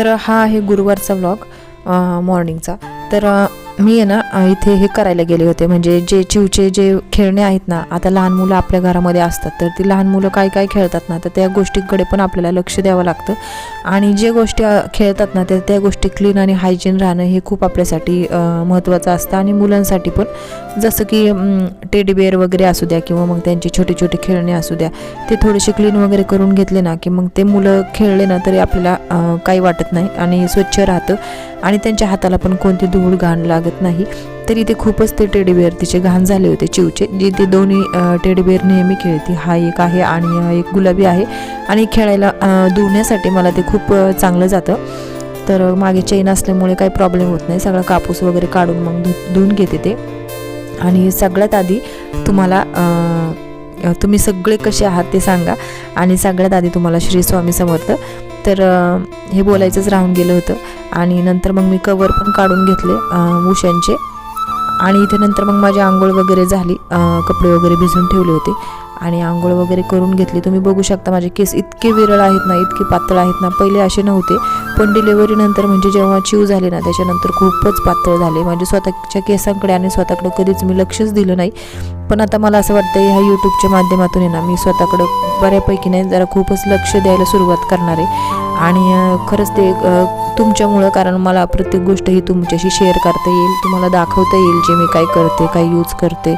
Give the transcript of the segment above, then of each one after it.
तर हा आहे गुरुवारचा व्लॉग मॉर्निंगचा तर मी आहे ना इथे हे करायला गेले होते. म्हणजे जे चिवचे जे खेळणे आहेत ना आता लहान मुलं आपल्या घरामध्ये असतात तर ती लहान मुलं काय काय खेळतात ना तर त्या गोष्टींकडे पण आपल्याला लक्ष द्यावं लागतं. आणि जे गोष्टी खेळतात ना त्या त्या गोष्टी क्लीन आणि हायजीन राहणं हे खूप आपल्यासाठी महत्त्वाचं असतं. आणि मुलांसाठी पण जसं की टेडीबेअर वगैरे असू द्या किंवा मग त्यांची छोटे छोटे खेळणे असू द्या ते थोडेसे क्लीन वगैरे करून घेतले ना की मग ते मुलं खेळले ना तरी आपल्याला काही वाटत नाही आणि स्वच्छ राहतं. आणि त्यांच्या हाताला पण कोणती धूळ घाण लागत नाही. तरी ते खूपच ते टेडीबेअर तिचे घाण झाले होते चिवचे. जे ते दोन्ही टेडीबेअर टेडी नेहमी खेळते. हा एक आहे आणि एक गुलाबी आहे. आणि खेळायला धुण्यासाठी मला ते खूप चांगलं जातं. तर मागे चेन असल्यामुळे काही प्रॉब्लेम होत नाही. सगळा कापूस वगैरे काढून मग धु धुवून घेते ते. आणि सगळ्यात आधी तुम्हाला तुम्ही सगळे कसे आहात ते सांगा. आणि सगळ्यात आधी तुम्हाला श्री स्वामी समर्थ. तर हे बोलायचंच राहून गेलं होतं. आणि नंतर मग मी कवर पण काढून घेतले उशांचे आणि इथे नंतर मग माझी आंघोळ वगैरे झाली. कपडे वगैरे भिजून ठेवले होते. आणि आंघोळ वगैरे करून घेतली. तुम्ही बघू शकता माझे केस इतके विरळ आहेत ना इतके पातळ आहेत ना. पहिले असे नव्हते पण डिलेवरीनंतर म्हणजे जेव्हा चिव झाले ना त्याच्यानंतर खूपच पातळ झाले. म्हणजे स्वतःच्या केसांकडे आणि स्वतःकडे कधीच मी लक्षच दिलं नाही. पण आता मला असं वाटतं ह्या यूट्यूबच्या माध्यमातून आहे ना मी स्वतःकडं बऱ्यापैकी नाही जरा खूपच लक्ष द्यायला सुरुवात करणार आहे. आणि खरंच ते तुमच्यामुळं कारण मला प्रत्येक गोष्ट ही तुमच्याशी शेअर करता येईल तुम्हाला दाखवता येईल जे मी काय करते काय यूज करते.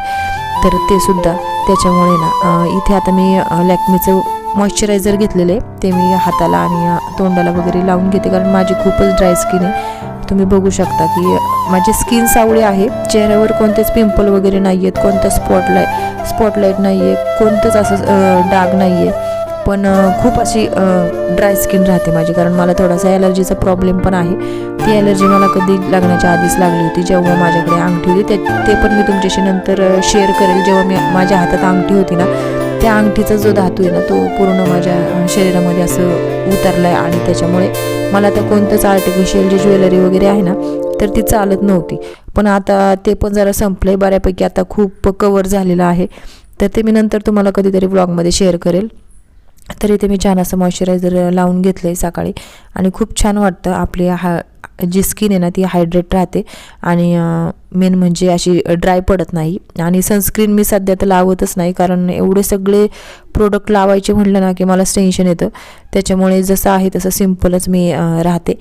तर ते सुद्धा. त्याच्यामुळे ना इथे आता मी लॅक्मेचं मॉइश्चरायझर घेतलेलं आहे. ते मी हाताला आणि तोंडाला वगैरे लावून घेते. कारण माझी खूपच ड्राय स्किन आहे. तुम्ही बघू शकता की माझी स्किन सावळी आहे. चेहऱ्यावर कोणतेच पिंपल वगैरे नाही आहेत कोणतं स्पॉटलाईट स्पॉटलाईट नाही आहे कोणतंच असं डाग नाही आहे पण खूप अशी ड्राय स्किन राहते माझी. कारण मला थोडासा ॲलर्जीचा प्रॉब्लेम पण आहे. ती ॲलर्जी मला कधी लागण्याच्या आधीच लागली होती जेव्हा माझ्याकडे अंगठी होती. ते ते पण मी तुमच्याशी नंतर शेअर करेल. जेव्हा मी माझ्या हातात अंगठी होती ना त्या अंगठीचा जो धातू आहे ना तो पूर्ण माझ्या शरीरामध्ये असं उतरला आहे आणि त्याच्यामुळे मला आता कोणतंच आर्टिफिशियल जी ज्वेलरी वगैरे आहे ना तर ती चालत नव्हती. पण आता ते पण जरा संपलं आहे बऱ्यापैकी आता खूप कवर झालेलं आहे. तर ते मी नंतर तुम्हाला कधीतरी ब्लॉगमध्ये शेअर करेल. तर इथे मी छान असं मॉइश्चरायझर लावून घेतलं आहे सकाळी. आणि खूप छान वाटतं आपली हा जी स्किन आहे ना ती हायड्रेट राहते. आणि मेन म्हणजे अशी ड्राय पडत नाही. आणि सनस्क्रीन मी सध्या तर लावतच नाही. कारण एवढे सगळे प्रोडक्ट लावायचे म्हटलं ना की मलाच टेन्शन येतं. त्याच्यामुळे जसं आहे तसं सिम्पलच मी राहते.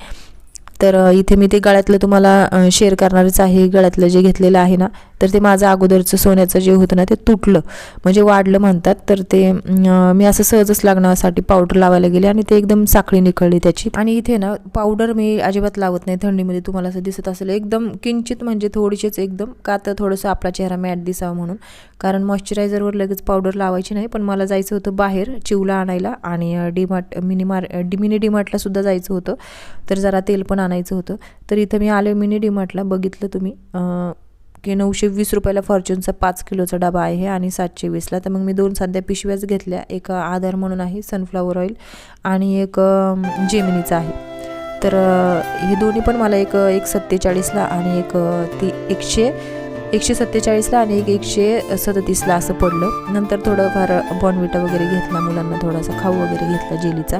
तर इथे मी ते गळ्यातलं तुम्हाला शेअर करणारच आहे. गळ्यातलं जे घेतलेलं आहे ना तर ते माझं अगोदरचं सोन्याचं जे होतं ना ते तुटलं. म्हणजे वाढलं म्हणतात तर ते मी असं सहजच लागण्यासाठी पावडर लावायला गेले आणि ते एकदम साखळी निखळली त्याची. आणि इथे ना पावडर मी अजिबात लावत नाही. थंडीमध्ये तुम्हाला असं दिसत असेल एकदम किंचित म्हणजे थोडीशीच एकदम का तर थोडंसं आपला चेहरा मॅट दिसावा म्हणून. कारण मॉइश्चरायझरवर लगेच पावडर लावायची नाही पण मला जायचं होतं बाहेर चिवला आणायला. आणि DMart mini mart D mini डीमार्टला सुद्धा जायचं होतं. तर जरा तेल पण आणायचं होतं. तर इथं मी आले मिनी डीमार्टला बघितलं तुम्ही की नऊशे वीस रुपयाला फॉर्च्यूनचा पाच किलोचा डबा आहे आणि सातशे वीसला. तर मग मी दोन साध्या पिशव्याच घेतल्या. एक आधार म्हणून आहे सनफ्लावर ऑइल आणि एक जेमिनीचं जेमिनीचा आहे. तर हे दोन्ही पण मला एक एक सत्तेचाळीसला आणि एक ती एकशे एकशे सत्तेचाळीसला आणि एक एकशे सदतीसला असं पडलं. नंतर थोडंफार बॉर्नविटा वगैरे घेतला मुलांना थोडासा खाऊ वगैरे घेतला जेलीचा.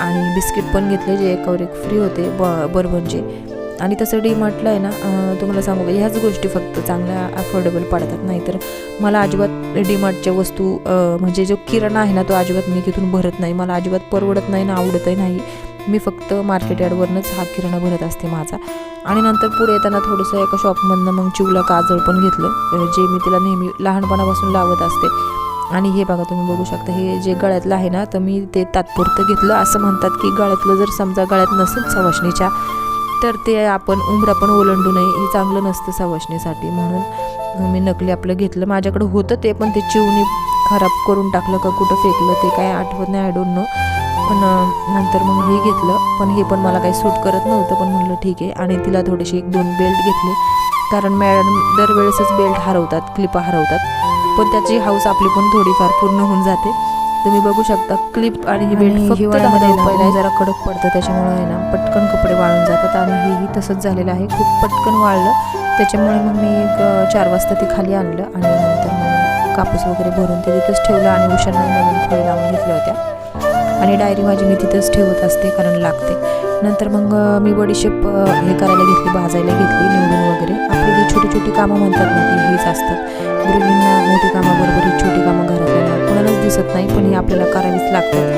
आणि बिस्किट पण घेतले जे एकावर एक फ्री होते ब बर्बनचे. आणि तसं डी मार्टला आहे ना तुम्हाला सांगू का ह्याच गोष्टी फक्त चांगल्या अफोर्डेबल पडतात. नाहीतर मला अजिबात डी मार्टच्या वस्तू म्हणजे जो किराणा आहे ना तो अजिबात मी तिथून भरत नाही. मला अजिबात परवडत नाही ना आवडतही नाही. मी फक्त मार्केट यार्डवरूनच हा किराणा भरत असते माझा. आणि नंतर पुढे येताना थोडंसं एका शॉपमधनं मग चिवला काजळ पण घेतलं जे मी तिला नेहमी लहानपणापासून लावत असते. आणि हे बघा तुम्ही बघू शकता हे जे गळ्यातलं आहे ना तर मी ते तात्पुरतं घेतलं. असं म्हणतात की गळ्यातलं जर समजा गळ्यात नसेल सवाशणीच्या तर ते आपण उमरा पण ओलांडू नये. हे चांगलं नसतं सवाशणीसाठी म्हणून. मी नकली आपलं घेतलं. माझ्याकडे होतं ते पण ते चिवणी खराब करून टाकलं का कुठं फेकलं ते काय आठवत नाही आय डोंट नो पण नंतर मग हे घेतलं. पण हे पण मला काही सूट करत नव्हतं पण म्हणलं ठीक आहे. आणि तिला थोडेसे एक दोन बेल्ट घेतले. कारण मॅडम दरवेळेसच बेल्ट हरवतात क्लिपा हरवतात. पण त्याची हाऊस आपली पण थोडीफार पूर्ण होऊन जाते. तुम्ही बघू शकता क्लिप आणि ही बेल्ट हिवाळ्यामध्ये ऊन जरा कडक पडतं त्याच्यामुळे आहे ना पटकन कपडे वाळून जातात आणि हेही तसंच झालेलं आहे. खूप पटकन वाळलं त्याच्यामुळे मग मी एक चार वाजता ते खाली आणलं आणि नंतर मग कापूस वगैरे भरून ते तिथंच ठेवलं आणि उशांना नवीन खोळी लावून घेतल्या होत्या. आणि डायरी माझी मी तिथंच ठेवत असते कारण लागते. नंतर मग मी बडीशेप हे करायला घेतली भाजायला घेतली निवडून वगैरे. आपली जी छोटी छोटी कामं म्हणतात ना ती हीच असतात. गृहिणींना मोठी कामाबरोबर ही छोटी कामं घरातल्या कोणालाच दिसत नाही पण ही आपल्याला करावीच लागतात.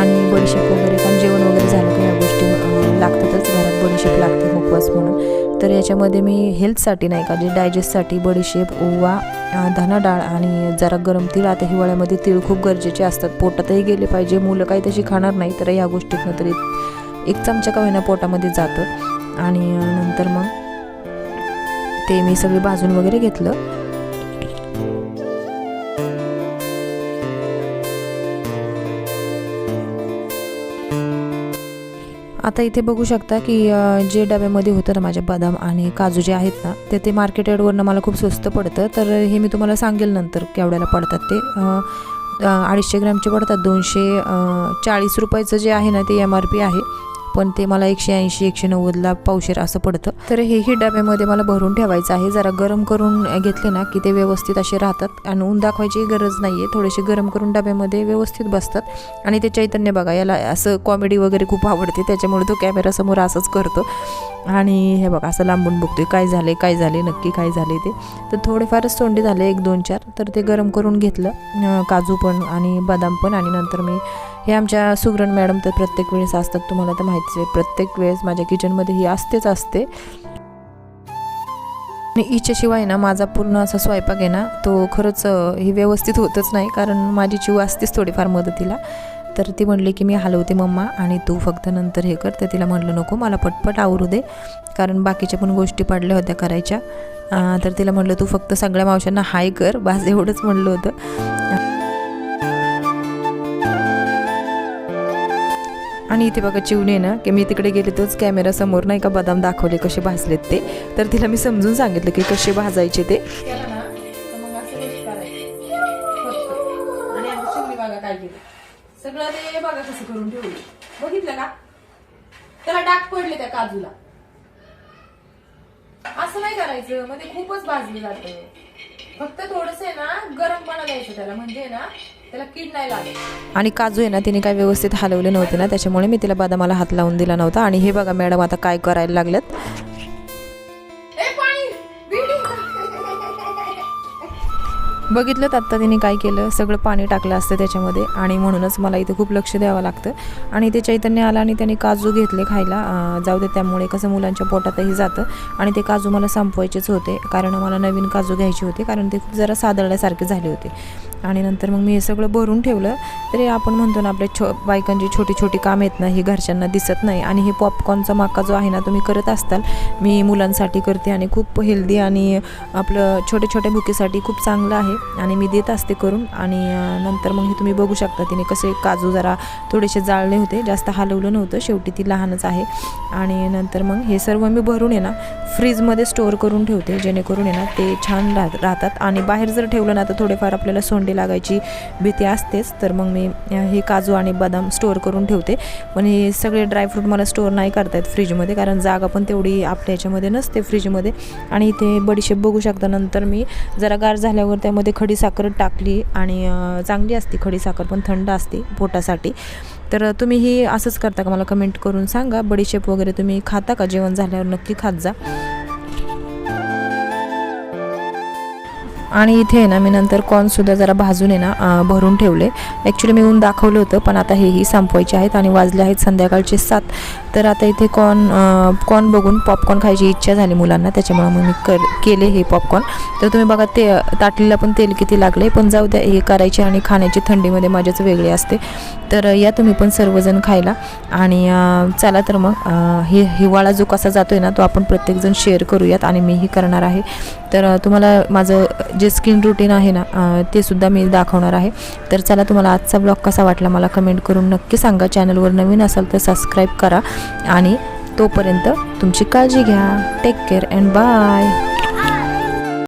आणि बडीशेप वगैरे कारण जेवण वगैरे झालं की या गोष्टी लागतातच. घरात बडीशेप लागते मुखवास म्हणून. तर याच्यामध्ये मी हेल्थसाठी नाही का जे डायजेस्टसाठी बडीशेप ओवा धना डाळ आणि जरा गरम तीळ आता हिवाळ्यामध्ये तीळ खूप गरजेचे असतात. पोटातही गेले पाहिजे मुलं काही तशी खाणार नाही तर ह्या गोष्टीतनं तरी एक चमचा का होईना पोटामध्ये जातं. आणि नंतर मग ते मी सगळे भाजून वगैरे घेतलं. आता इथे बघू शकता की जे डब्यामध्ये होतं ना माझ्या बदाम आणि काजू जे आहेत ना ते ते मार्केट यार्डवरनं मला खूप स्वस्त पडतं. तर हे मी तुम्हाला सांगेल नंतर केवढ्याला पडतात ते. अडीचशे ग्रॅमचे पडतात. दोनशे चाळीस रुपयाचं जे आहे ना ते एम आर पी आहे. पण ते मला एकशे ऐंशी एकशे नव्वदला पावशेर असं पडतं. तर हेही डब्यामध्ये मला भरून ठेवायचं आहे. जरा गरम करून घेतले ना की ते व्यवस्थित असे राहतात. आणि ऊन दाखवायची गरज नाही आहे थोडेसे गरम करून डब्यामध्ये व्यवस्थित बसतात. आणि ते चैतन्य बघा याला असं कॉमेडी वगैरे खूप आवडते. त्याच्यामुळे तो कॅमेरासमोर असंच करतो. आणि हे बघा असं लांबून बघतोय. काय झाले काय झाले नक्की काय झाले ते. तर थोडेफारच तोंडी झाले एक दोन चार. तर ते गरम करून घेतलं. काजू पण आणि बदाम पण. आणि नंतर मी हे आमच्या सुगरण मॅडम तर प्रत्येक वेळेस असतात तुम्हाला तर माहितीच आहे. प्रत्येक वेळेस माझ्या किचनमध्ये ही असतेच असते. आणि हिच्याशिवाय ना माझा पूर्ण असा स्वयंपाक आहे ना तो खरंच हे व्यवस्थित होतच नाही कारण माझी चिव असतेच थोडीफार मदतीला. तर ती म्हणली की मी हलवते मम्मा आणि तू फक्त नंतर हे कर तर तिला म्हणलं नको मला पटपट आवरू दे कारण बाकीच्या पण गोष्टी पडल्या होत्या करायच्या. तर तिला म्हणलं तू फक्त सगळ्या मावशांना हाय कर. बास एवढंच म्हणलं होतं. आणि इथे बघा चिवणे ना की मी तिकडे गेले तोच कॅमेरा समोर नाही का बदाम दाखवले कसे भाजलेत ते. तर तिला मी समजून सांगितलं की कसे भाजायचे ते. सगळं ते बघा कसं करून ठेवलं. बघितलं का? त्याला डाग पडले त्या काजूला. असं नाही करायचं. मग ते खूपच भाजली जातं. फक्त थोडस आहे ना गरम पाणी द्यायचं त्याला. म्हणजे ना त्याला कीड नाही लागत. आणि काजू आहे ना तिने काय व्यवस्थित हलवले नव्हते ना त्याच्यामुळे मी तिला बदामाला हात लावून दिला नव्हता. आणि हे बघा मॅडम आता काय करायला लागल्यात. बघितलं तर आत्ता तिने काय केलं? सगळं पाणी टाकलं असतं त्याच्यामध्ये आणि म्हणूनच मला इथे खूप लक्ष द्यावं लागतं. आणि ते चैतन्य आलं आणि त्याने काजू घेतले खायला. जाऊ दे त्यामुळे कसं मुलांच्या पोटातही जातं. आणि ते काजू मला संपवायचेच होते कारण मला नवीन काजू घ्यायचे होते कारण ते खूप जरा सादळल्यासारखे झाले होते. आणि नंतर मग मी हे सगळं भरून ठेवलं. तरी आपण म्हणतो ना आपल्या छो बायकांची छोटी छोटी कामं येत नाही हे घरच्यांना दिसत नाही. आणि हे पॉपकॉर्नचा माका जो आहे ना तुम्ही करत असताल मी मुलांसाठी करते आणि खूप हेल्दी आणि आपलं छोट्या छोट्या भुकेसाठी खूप चांगलं आहे. आणि मी देत असते करून. आणि नंतर मग हे तुम्ही बघू शकता तिने कसे काजू जरा थोडेसे जाळले होते. जास्त हलवलं नव्हतं. शेवटी ती लहानच आहे. आणि नंतर मग हे सर्व मी भरून आहे ना फ्रीजमध्ये स्टोअर करून ठेवते. जेणेकरून आहे ना ते छान राह राहतात. आणि बाहेर जर ठेवलं ना तर थोडेफार आपल्याला सोंडे लागायची भीती असतेच. तर मग मी हे काजू आणि बदाम स्टोअर करून ठेवते. पण हे सगळे ड्रायफ्रूट मला स्टोअर नाही करता येत फ्रीजमध्ये. कारण जागा पण तेवढी आपल्या याच्यामध्ये नसते फ्रीजमध्ये. आणि इथे बडीशेप बघू शकता. नंतर मी जरा गार झाल्यावर त्यामध्ये खडी साखर टाकली आणि चांगली असते खडी साखर पण थंड असते पोटासाठी. तर तुम्ही ही असंच करता का? मला कमेंट करून सांगा. बडीशेप वगैरे तुम्ही खाता का? जेवण झाल्यावर नक्की खात जा. आणि इथे आहे ना मी नंतर कॉर्नसुद्धा जरा भाजून आहे ना भरून ठेवले. ॲक्च्युली मी ऊन दाखवलं होतं पण आता हेही संपवायचे आहेत आणि वाजले आहेत संध्याकाळचे सात. तर आता इथे कॉर्न कॉर्न बघून पॉपकॉर्न खायची इच्छा झाली मुलांना त्याच्यामुळे मग मी कर केले हे पॉपकॉर्न तर तुम्ही बघा ते ताटलीला पण तेल किती लागले पण जाऊ द्या हे करायचे आणि खाण्याची थंडीमध्ये मजाच वेगळी असते. तर या तुम्ही पण सर्वजण खायला. आणि चला तर मग हे हिवाळा जो कसा जातो आहे ना तो आपण प्रत्येकजण शेअर करूयात आणि मीही करणार आहे. तर तुम्हाला माझं जे स्किन रुटीन आहे ना ते सुद्धा मी दाखवणार आहे. तर चला तुम्हाला आजचा ब्लॉग कसा वाटला मला कमेंट करून नक्की सांगा. चॅनलवर नवीन असाल तर सबस्क्राईब करा. आणि तोपर्यंत तुमची काळजी घ्या. Take care and bye